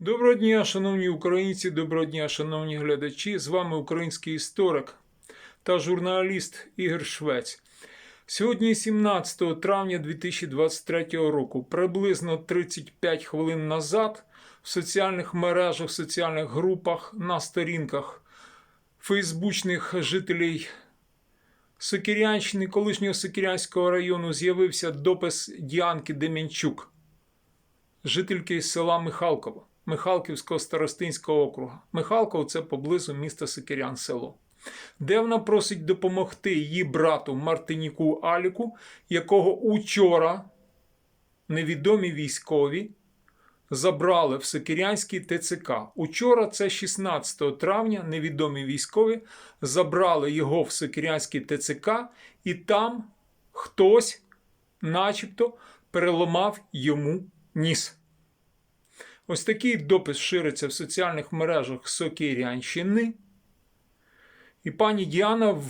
Доброго дня, шановні українці, доброго дня, шановні глядачі. З вами український історик та журналіст Ігор Швець. Сьогодні 17 травня 2023 року, приблизно 35 хвилин назад, в соціальних мережах, в соціальних групах, на сторінках фейсбучних жителів Сокирянщини, колишнього Сокирянського району, з'явився допис Діанки Демінчук жительки села Михалково, Михалківського старостинського округа. Михалков це поблизу міста Сикирян село. Де вона просить допомогти її брату Мартиніку Аліку, якого учора невідомі військові забрали в Сикирянський ТЦК. Учора, це 16 травня, невідомі військові забрали його в Сикирянський ТЦК, і там хтось, начебто, переламав йому ніс. Ось такий допис шириться в соціальних мережах Сокирянщини. І пані Діана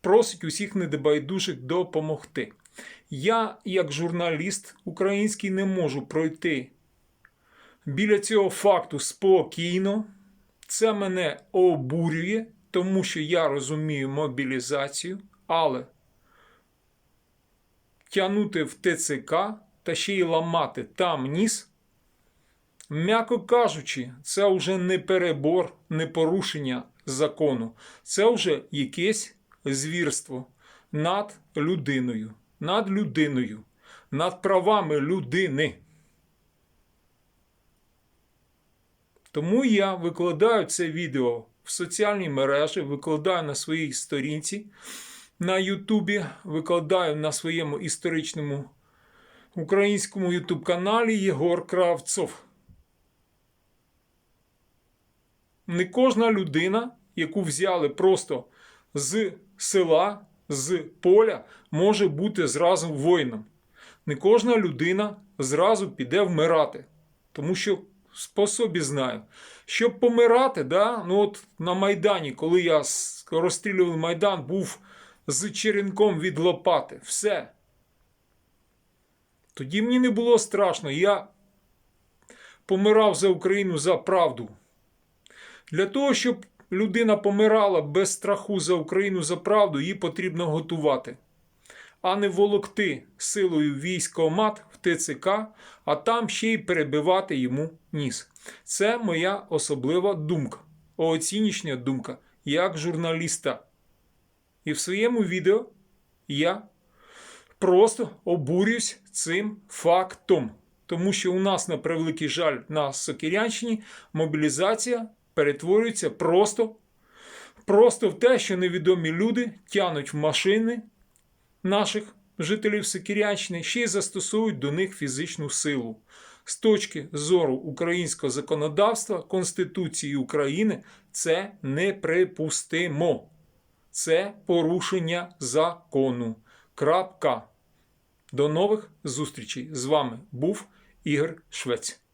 просить усіх недобайдужих допомогти. Я, як журналіст український, не можу пройти біля цього факту спокійно. Це мене обурює, тому що я розумію мобілізацію, але тягнути в ТЦК та ще й ламати там ніс. М'яко кажучи, це вже не перебор, не порушення закону. Це вже якесь звірство над людиною, над людиною, над правами людини. Тому я викладаю це відео в соціальні мережі, викладаю на своїй сторінці на Ютубі, викладаю на своєму історичному українському Ютуб каналі Єгор Кравцов. Не кожна людина, яку взяли просто з села, з поля, може бути зразу воїном. Не кожна людина зразу піде вмирати. Тому що по собі знаю. Щоб помирати, да, ну от на Майдані, коли я розстрілював Майдан, був з черенком від лопати. Все. Тоді мені не було страшно. Я помирав за Україну за правду. Для того, щоб людина помирала без страху за Україну за правду, її потрібно готувати, а не волокти силою військомат в ТЦК, а там ще й перебивати йому ніс. Це моя особлива думка, оцінічна думка, як журналіста. І в своєму відео я просто обурююсь цим фактом. Тому що у нас, на превеликий жаль, на Сокирянщині мобілізація перетворюється просто, просто в те, що невідомі люди тянуть в машини наших жителів Сокирянщини, ще й застосовують до них фізичну силу. З точки зору українського законодавства, Конституції України, це неприпустимо. Це порушення закону. Крапка. До нових зустрічей. З вами був Ігор Швець.